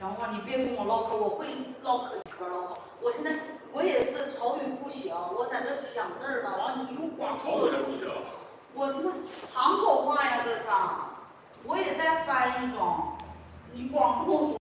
讲话你别跟我唠嗑，我会唠嗑一嗑唠嗑。我现在我也是口语不行，我在这想字儿呢，完了你又光曹语不行，我他妈韩国话呀，这是，我也在翻译中，你光跟我说。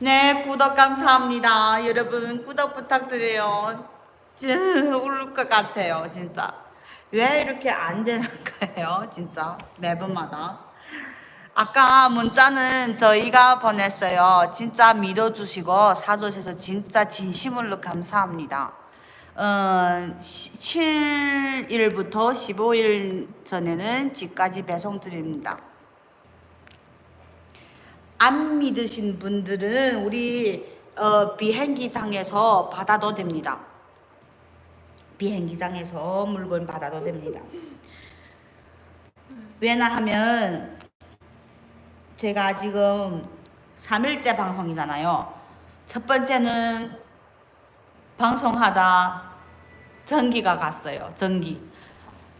네, 구독 감사합니다. 여러분, 구독 부탁드려요. 울을 것 같아요, 진짜. 왜 이렇게 안 되는 거예요, 진짜. 매번마다. 아까 문자는 저희가 보냈어요. 진짜 믿어주시고 사주셔서 진짜 진심으로 감사합니다. 어, 7일부터 15일 전에는 집까지 배송 드립니다. 안 믿으신 분들은 우리 어, 비행기장에서 받아도 됩니다. 비행기장에서 물건 받아도 됩니다. 왜냐하면 제가 지금 3일째 방송이잖아요. 첫 번째는 방송하다 전기가 갔어요. 전기.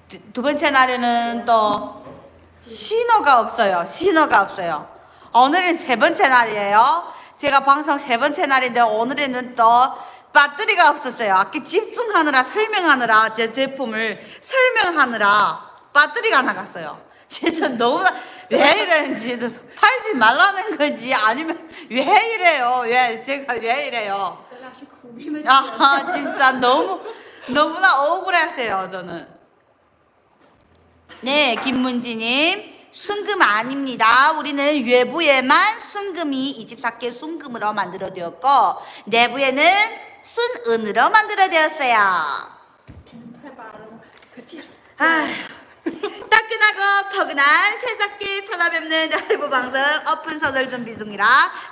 두- 두 번째 날에는 또 신호가 없어요. 신호가 없어요. 오늘은 세 번째 날이에요. 제가 방송 세 번째 날인데 오늘에는 또 배터리가 없었어요. 아까 집중하느라 설명하느라 제 제품을 설명하느라 배터리가 나갔어요. 진짜 너무 왜 이러는지 팔지 말라는 건지 아니면 왜 이래요? 왜 제가 왜 이래요? 아 진짜 너무 너무나 억울하세요 저는. 네 김문지님. 순금 아닙니다. 우리는 외부에만 순금이 24개 순금으로 만들어 되었고 내부에는 순은으로 만들어 되었어요. 음, 아휴. 따끈하고 포근한 새롭게 찾아뵙는 라이브 방송 오픈 서들 준비 중이라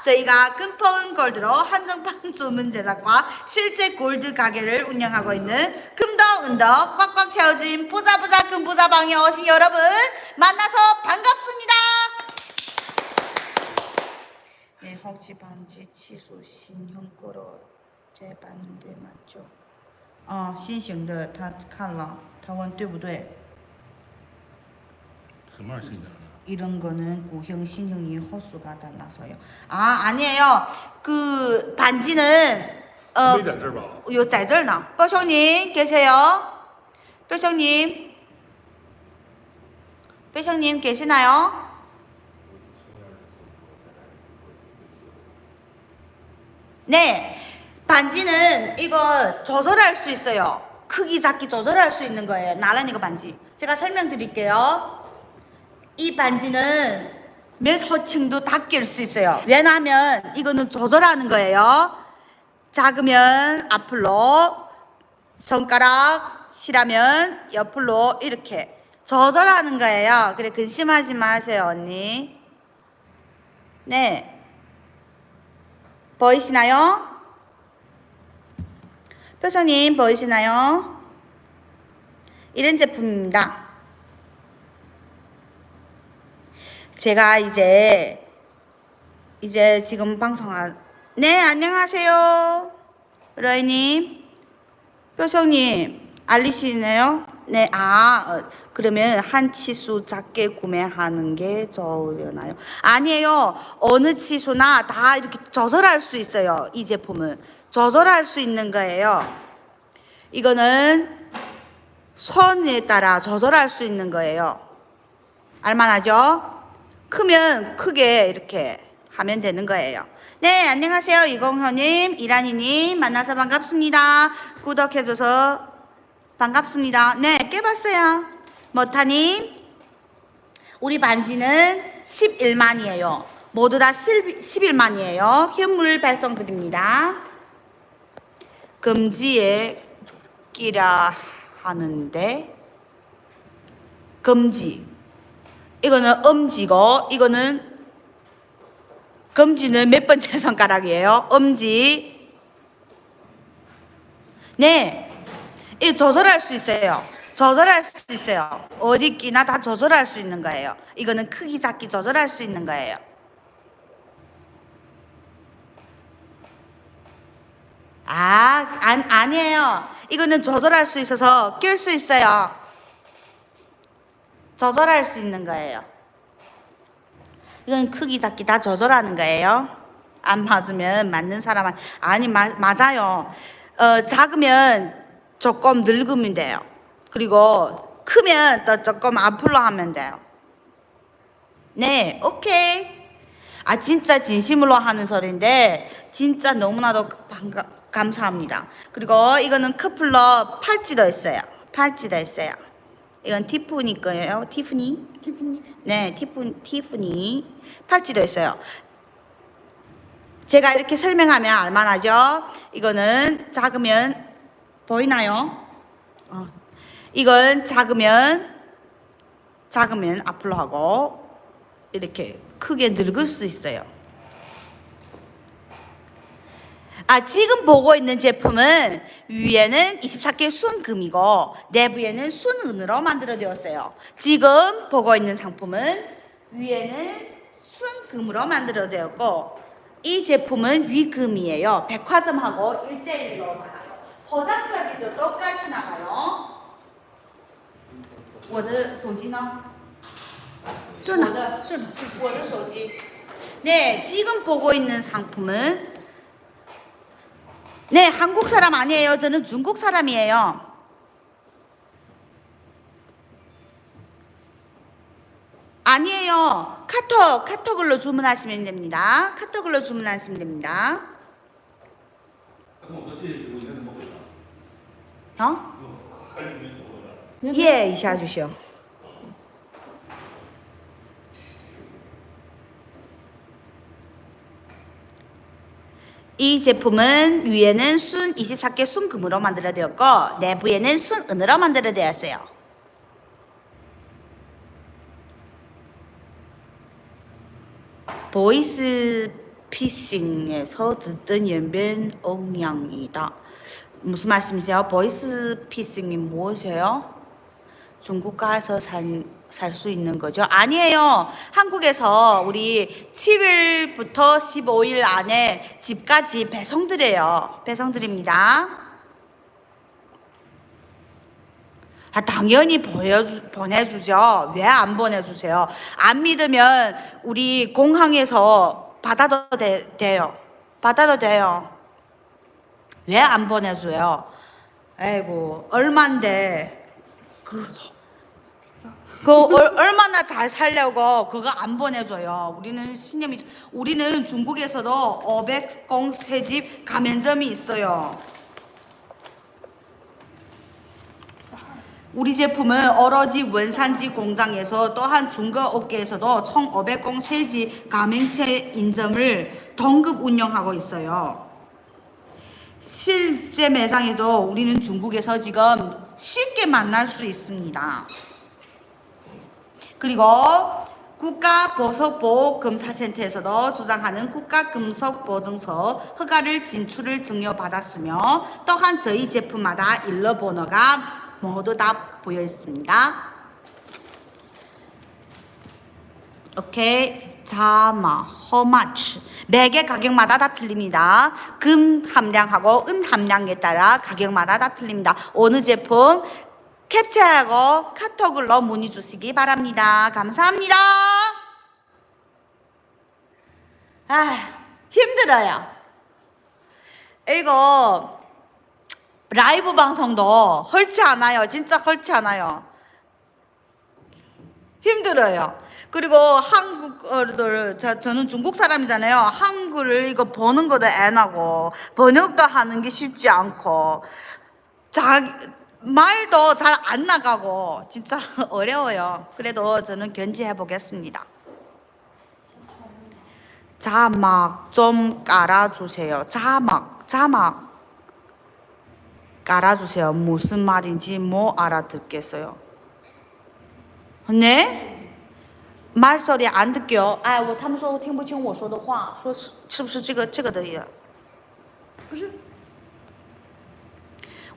저희가 금폰 골드로 한정판 주문 제작과 실제 골드 가게를 운영하고 있는 금더 은더 꽉꽉 채워진 부자부자 금부자방에 오신 여러분 만나서 반갑습니다. 네, 혹시 반지 취소 신형 거로 재봤는데 맞죠? 哦，新型的他看了，他问对不对？ 이런 거는 오형 신형이 호수가 달라서요. 아 아니에요. 그 반지는 어, 요 자들나. 뼈형님 계세요? 뼈형님, 뼈형님 계시나요? 네, 반지는 이거 조절할 수 있어요. 크기 작기 조절할 수 있는 거예요. 나란히 거 반지. 제가 설명드릴게요. 이 반지는 몇 호칭도 다 낄 수 있어요. 왜냐하면 이거는 조절하는 거예요. 작으면 앞으로 손가락 실하면 옆으로 이렇게 조절하는 거예요. 그래 근심하지 마세요, 언니. 네. 보이시나요? 표정님 보이시나요? 이런 제품입니다. 제가 이제 이제 지금 방송한 네 안녕하세요. 로이님. 표정님 알리시네요? 네아 어, 그러면 한 치수 작게 구매하는 게 좋으려나요? 아니에요. 어느 치수나 다 이렇게 조절할 수 있어요 이 제품은 조절할 수 있는 거예요. 이거는 선에 따라 조절할 수 있는 거예요. 알만하죠? 크면 크게 이렇게 하면 되는 거예요. 네, 안녕하세요. 이공효님, 이란이님, 만나서 반갑습니다. 구독해줘서 반갑습니다. 네, 깨봤어요. 머타님, 우리 반지는 11만이에요. 모두 다 11만이에요. 현물 발송 드립니다. 금지에 끼라 하는데, 금지. 이거는 엄지고 이거는 검지는 몇 번째 손가락이에요? 엄지. 네. 이 조절할 수 있어요. 조절할 수 있어요. 어디 끼나 다 조절할 수 있는 거예요. 이거는 크기 작기 조절할 수 있는 거예요. 아, 안, 아니에요. 이거는 조절할 수 있어서 낄 수 있어요. 조절할 수 있는 거예요. 이건 크기 작기 다 조절하는 거예요. 안 맞으면 맞는 사람은 아니 마, 맞아요. 어, 작으면 조금 늙으면 돼요. 그리고 크면 또 조금 앞으로 하면 돼요. 네, 오케이. 아 진짜 진심으로 하는 소리인데 진짜 너무나도 반가, 감사합니다. 그리고 이거는 커플러 팔찌도 있어요. 팔찌도 있어요. 이건 티프니 거예요. 티프니. 티ffany 네, 티프, 티프니 팔찌도 있어요. 제가 이렇게 설명하면 알만하죠? 이거는 작으면 보이나요? 어. 이건 작으면 작으면 앞으로 하고 이렇게 크게 늙을 수 있어요. 아, 지금 보고 있는 제품은 위에는 24K 순금이고 내부에는 순은으로 만들어 되었어요. 지금 보고 있는 상품은 위에는 순금으로 만들어 되었고 이 제품은 위금이에요. 백화점하고 1대1로 나가요. 포장까지도 똑같이 나가요. 我的手机呢？这呢我的这呢我的手机. 네, 지금 보고 있는 상품은 네, 한국 사람 아니에요. 저는 중국 사람이에요. 아니에요. 카톡, 카톡으로 주문하시면 됩니다. 카톡으로 주문하시면 됩니다. 어? 네, 네. 예, 이사 주시오. 이 제품은 위에는 순 24개 순금으로 만들어 되었고 내부에는 순은으로 만들어 되었어요. 보이스 피싱에서 듣던 연변 억양이다. 무슨 말씀이세요? 보이스 피싱이 무엇이에요? 중국 가서 살 수 있는 거죠? 아니에요. 한국에서 우리 7일부터 15일 안에 집까지 배송드려요. 배송드립니다. 아, 당연히 보여주, 보내주죠. 왜 안 보내주세요? 안 믿으면 우리 공항에서 받아도 돼, 돼요. 받아도 돼요. 왜 안 보내줘요? 아이고, 얼만데. 그, 그 얼, 얼마나 잘 살려고 그거 안 보내줘요. 우리는 신념이, 우리는 중국에서도 500공 새집 가맹점이 있어요. 우리 제품은 어러지 원산지 공장에서 또한 중거업계에서도 1500공 세지 가맹체 인증을 등급 운영하고 있어요. 실제 매장에도 우리는 중국에서 지금 쉽게 만날 수 있습니다. 그리고 국가보석보호검사센터에서도 주장하는 국가금속보증서 허가를 진출을 증여받았으며 또한 저희 제품마다 일러 번호가 모두 다 보여 있습니다. 오케이. 자마, much. 매개 가격마다 다 틀립니다. 금 함량하고 은 함량에 따라 가격마다 다 틀립니다. 어느 제품 캡처하고 카톡으로 문의 주시기 바랍니다. 감사합니다. 아, 힘들어요. 이거 라이브 방송도 헐지 않아요. 진짜 헐지 않아요. 힘들어요. 그리고 한국어를 저, 저는 중국 사람이잖아요. 한글을 이거 보는 것도 애나고 번역도 하는 게 쉽지 않고 자 말도 잘 안 나가고 진짜 어려워요. 그래도 저는 견지해 보겠습니다. 자막 좀 깔아주세요. 자막 자막 깔아주세요. 무슨 말인지 뭐 알아듣겠어요. 네? 말소리 안 듣게요.哎，我他们说我听不清我说的话，说是是不是这个这个的意思？不是，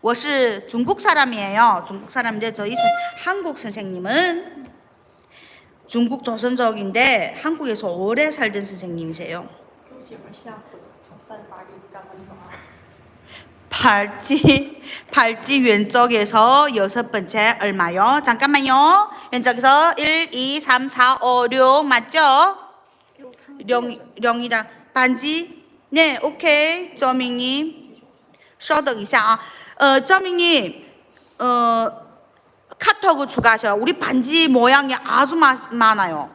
我是 중국 사람이에요. 중국 사람인데 저희 선- 한국 선생님은 중국 조선족인데 한국에서 오래 살던 선생님이세요. 给我姐们儿吓死了，从三十八给干到一百二。 팔찌 팔찌 왼쪽에서 여섯 번째 얼마요? 잠깐만요. 왼쪽에서 1, 2, 3, 4, 5, 6 맞죠? 给我看看 령, 령이다. 반지? 네, 오케이. 저밍님. 稍等一下啊. 어, 저밍님. 어, 카톡을 추가하셔. 우리 반지 모양이 아주 마, 많아요.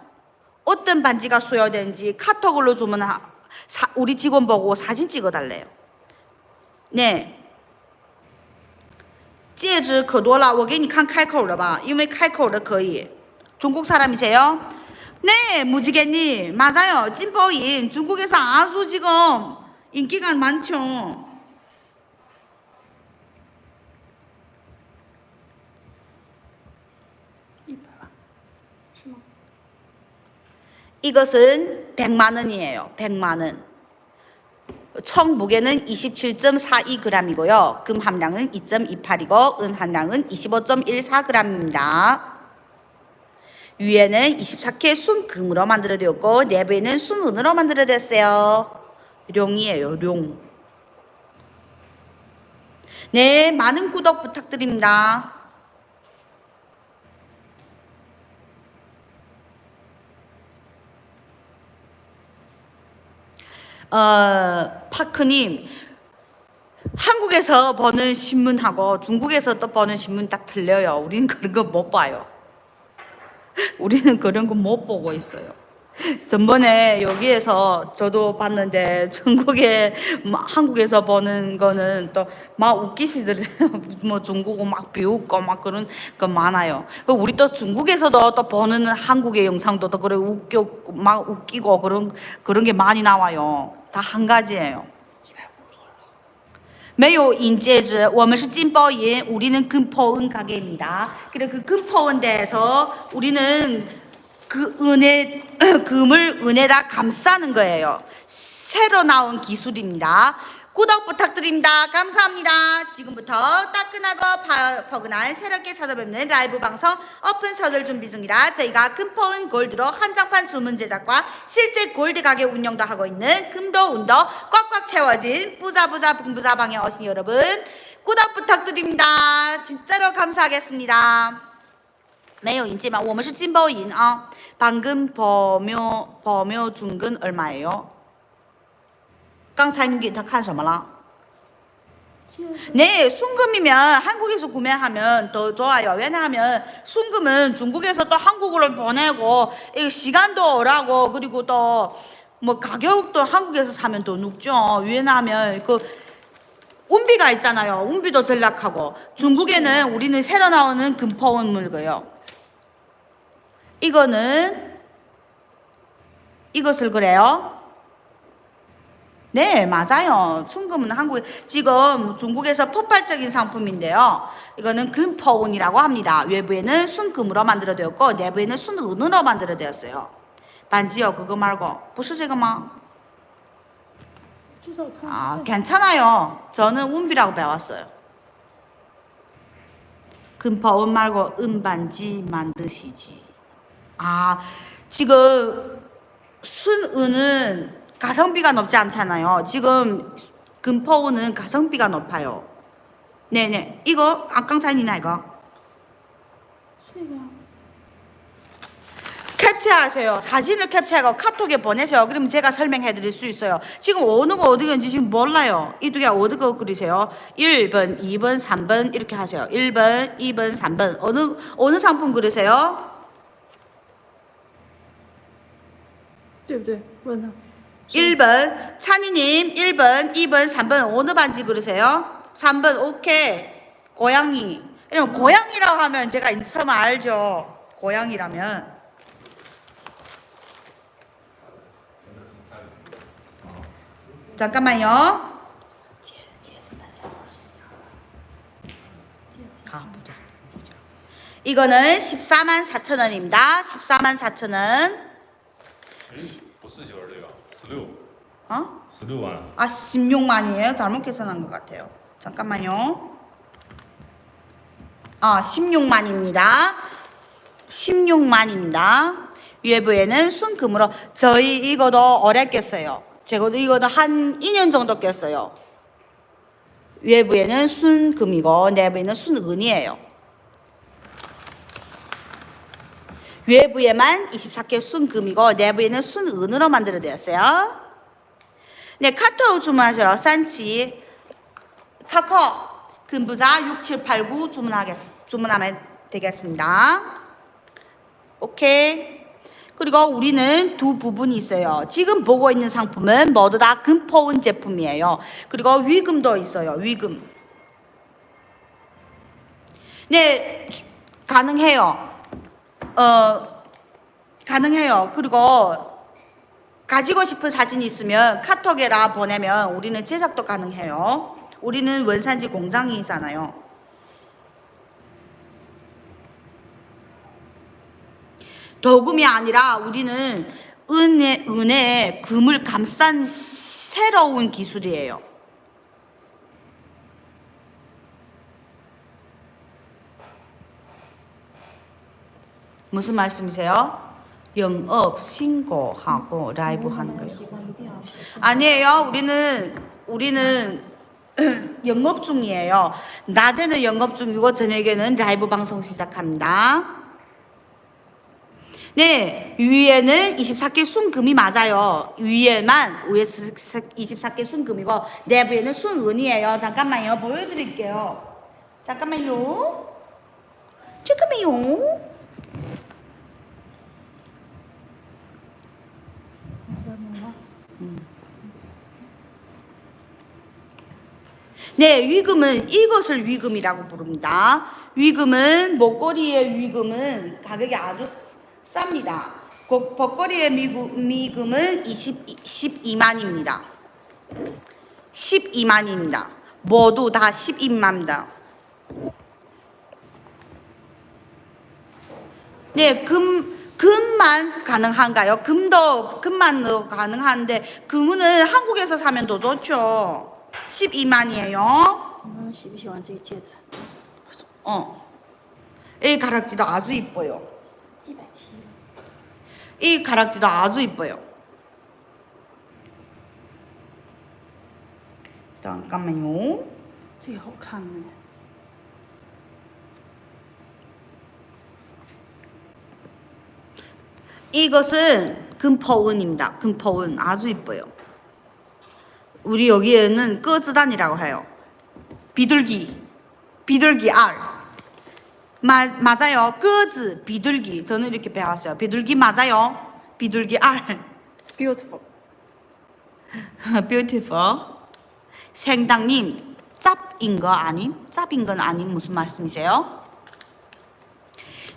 어떤 반지가 수여된지 카톡으로 주면 하, 사, 우리 직원 보고 사진 찍어달래요. 네. 戒指可多了，我给你看开口的吧，因为开口的可以。中国사람이세요? 네, 무지개님 맞아요. 찐버인 중국에서 아주 지금 인기가 많죠. 이것은 100만 원이에요. 100만 원. 총 무게는 27.42g이고요. 금 함량은 2.28이고 은 함량은 25.14g입니다. 위에는 24K 순금으로 만들어졌고 내부에는 순은으로 만들어졌어요. 룡이에요, 룡. 네, 많은 구독 부탁드립니다. 어, 파크님, 한국에서 버는 신문하고 중국에서 또 버는 신문 다 틀려요. 우리는 그런 거 못 봐요. 우리는 그런 거 못 보고 있어요. 전번에 여기에서 저도 봤는데 중국에 뭐 한국에서 보는 거는 또 막 웃기시더래요. 뭐 중국어 막 비웃고 막 그런 거 많아요. 그 우리 또 중국에서도 또 보는 한국의 영상도 또 그래 웃겨 막 웃기고 그런 그런 게 많이 나와요. 다 한 가지예요. 没有银戒指，我们是金包银， 우리는 금포은 가게입니다. 그래 그 금포은 대에서 우리는 그 은혜 금을 은혜다 감싸는 거예요. 새로 나온 기술입니다. 구독 부탁드립니다. 감사합니다. 지금부터 따끈하고 파- 포근한 새롭게 찾아뵙는 라이브 방송 오픈 서들 준비 중이라 저희가 금포은 골드로 한정판 주문 제작과 실제 골드 가게 운영도 하고 있는 금도 운도 꽉꽉 채워진 부자부자 붕부자방에 오신 여러분 구독 부탁드립니다. 진짜로 감사하겠습니다. 没有引进吗？我们是金包银啊。방금 범효 범효 중근 얼마예요? 刚才你给他看什么了? 네, 순금이면 한국에서 구매하면 더 좋아요. 왜냐하면 순금은 중국에서 또 한국으로 보내고 이 시간도 오라고 그리고 또 뭐 가격도 한국에서 사면 더 높죠. 왜냐하면 그 운비가 있잖아요. 운비도 전락하고 중국에는 우리는 새로 나오는 금포원 물거예요. 이거는 이것을 그래요. 네, 맞아요. 순금은 한국 지금 중국에서 폭발적인 상품인데요. 이거는 금포운이라고 합니다. 외부에는 순금으로 만들어 되었고 내부에는 순은으로 만들어 되었어요. 반지요. 그거 말고 부수제가만 아, 괜찮아요. 저는 운비라고 배웠어요. 금포운 말고 은반지 만드시지. 아, 지금 순은은 가성비가 높지 않잖아요. 지금 금퍼운은 가성비가 높아요. 네네. 이거 아, 刚才你哪个?这个 캡처하세요. 사진을 캡처하고 카톡에 보내세요. 그러면 제가 설명해 드릴 수 있어요. 지금 어느 거 어디 건지 지금 몰라요. 이 두 개 어디 거 그리세요? 1번, 2번, 3번 이렇게 하세요. 1번, 2번, 3번. 어느 어느 상품 그리세요? 对不对？问他。 1번 찬이님 1번 2번 3번 어느 반지 그러세요? 3번 오케이 고양이 이러면 고양이라고 하면 제가 처음 알죠 고양이라면 잠깐만요 아, 보자. 이거는 14만 4천 원입니다. 14만 4천 원. 못 쓰지 원래. 어? 16만. 아 16만이에요? 잘못 계산한 것 같아요. 잠깐만요. 아 16만입니다. 16만입니다. 유예부에는 순금으로 저희 이거도 오래 꼈어요. 제거도 이거도 한 2년 정도 꼈어요. 외부에는 순금이고 내부에는 순은이에요. 외부에만 24K 순금이고 내부에는 순은으로 만들어졌어요. 네, 카카오 주문하셔요. 산치 카카오 금부자 6789 주문하겠 주문하면 되겠습니다. 오케이. 그리고 우리는 두 부분이 있어요. 지금 보고 있는 상품은 모두 다 금포운 제품이에요. 그리고 위금도 있어요. 위금. 네, 주- 가능해요. 어, 가능해요. 그리고 가지고 싶은 사진이 있으면 카톡에라 보내면 우리는 제작도 가능해요. 우리는 원산지 공장이잖아요. 도금이 아니라 우리는 은에, 은에 금을 감싼 새로운 기술이에요. 무슨 말씀이세요? 영업 신고하고 라이브 하는 거예요. 아니에요. 우리는 우리는 영업 중이에요. 낮에는 영업 중이고 저녁에는 라이브 방송 시작합니다. 네, 위에는 24개 순금이 맞아요. 위에만 위에 24개 순금이고 내부에는 순은이에요. 잠깐만요. 보여드릴게요. 잠깐만요. 잠깐만요. 네, 위금은 이것을 위금이라고 부릅니다. 위금은 목걸이의 위금은 가격이 아주 싸- 쌉니다. 미금, 미금은 20, 12만입니다. 12만입니다. 모두 다 12만입니다. 네, 금, 금만 가능한가요? 금도 금만도 가능한데 금은 한국에서 사면 더 좋죠. 12만이에요. 你们喜不喜欢这个戒指？ 어. 이 가락지도 아주 이뻐요. 一百七。 이 가락지도 아주 이뻐요. 잠깐만요. 这个好看呢。 이것은 금퍼운입니다. 금퍼운 아주 이뻐요. 우리 여기에는 끄즈단이라고 해요. 비둘기, 비둘기 알. 마, 맞아요. 끄즈, 비둘기. 저는 이렇게 배웠어요. 비둘기 맞아요. 비둘기 알. Beautiful。 beautiful. 생당님, 짭인 거 아님? 짭인 건 아님 무슨 말씀이세요?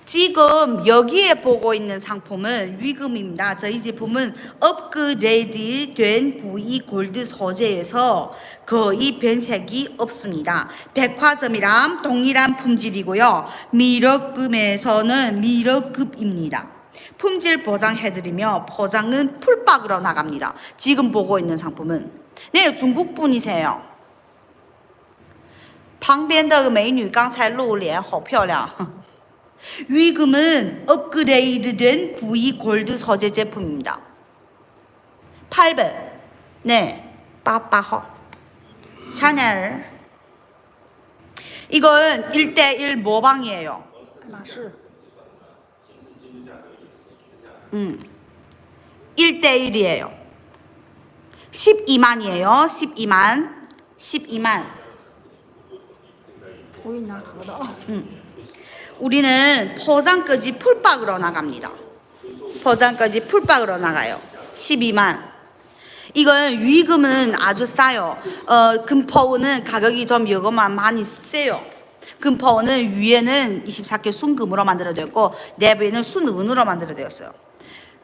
지금 여기에 보고 있는 상품은 위금입니다. 저희 제품은 업그레이드 된 V 골드 소재에서 거의 변색이 없습니다. 백화점이랑 동일한 품질이고요. 미러금에서는 미러급입니다. 품질 보장해드리며 포장은 풀박으로 나갑니다. 지금 보고 있는 상품은 네 중국 분이세요. 旁边的美女刚才露脸好漂亮。 위금은 업그레이드된 부위 골드 서재 제품입니다. 8번. 네. 빠빠허. 샤넬. 이건 1대1 모방이에요. 음. 1대1이에요. 12만이에요. 12만. 12만. 보이나? 음. 우리는 포장까지 풀박으로 나갑니다. 포장까지 풀박으로 나가요. 12만. 이건 위금은 아주 싸요. 어, 금퍼우는 가격이 좀 이거만 많이 세요. 금퍼우는 위에는 24K 순금으로 만들어졌고 내부에는 순은으로 만들어졌어요.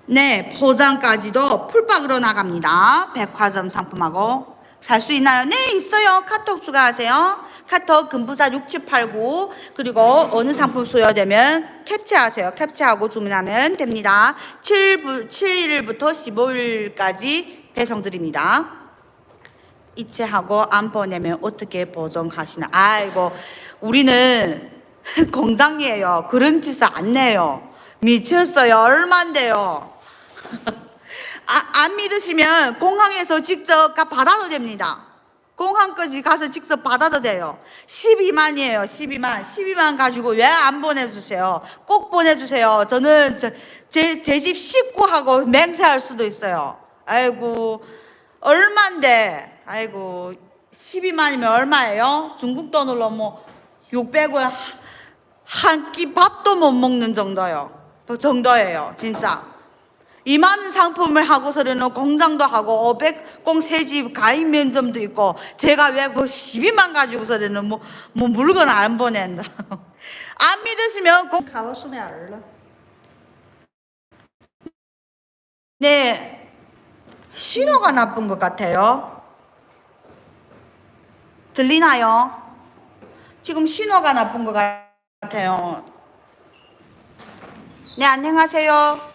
네, 포장까지도 풀박으로 나갑니다. 백화점 상품하고 살 수 있나요? 네, 있어요. 카톡 추가하세요. 카톡 금부사 6789 그리고 어느 상품 소요되면 캡처하세요. 캡처하고 주문하면 됩니다. 7부, 7일부터 15일까지 배송 드립니다. 이체하고 안 보내면 어떻게 보정하시나? 아이고, 우리는 공장이에요. 그런 짓을 안 내요. 미쳤어요. 얼만데요? 아, 안 믿으시면 공항에서 직접 가 받아도 됩니다. 공항까지 가서 직접 받아도 돼요. 12만이에요. 12만. 12만 가지고 왜 안 보내주세요? 꼭 보내주세요. 저는 제 집 식구하고 맹세할 수도 있어요. 아이고, 얼만데? 아이고, 12만이면 얼마예요? 중국 돈으로 뭐 600원 한 끼 밥도 못 먹는 정도요. 그 정도예요. 진짜. 이 많은 상품을 하고서는 공장도 하고 500공 세집 가입 면접도 있고 제가 왜 그 12만 가지고서는 뭐, 뭐 물건 안 보낸다. 안 믿으시면 꼭 가로수네 알라. 네. 신호가 나쁜 것 같아요. 들리나요? 지금 신호가 나쁜 것 같아요. 네, 안녕하세요.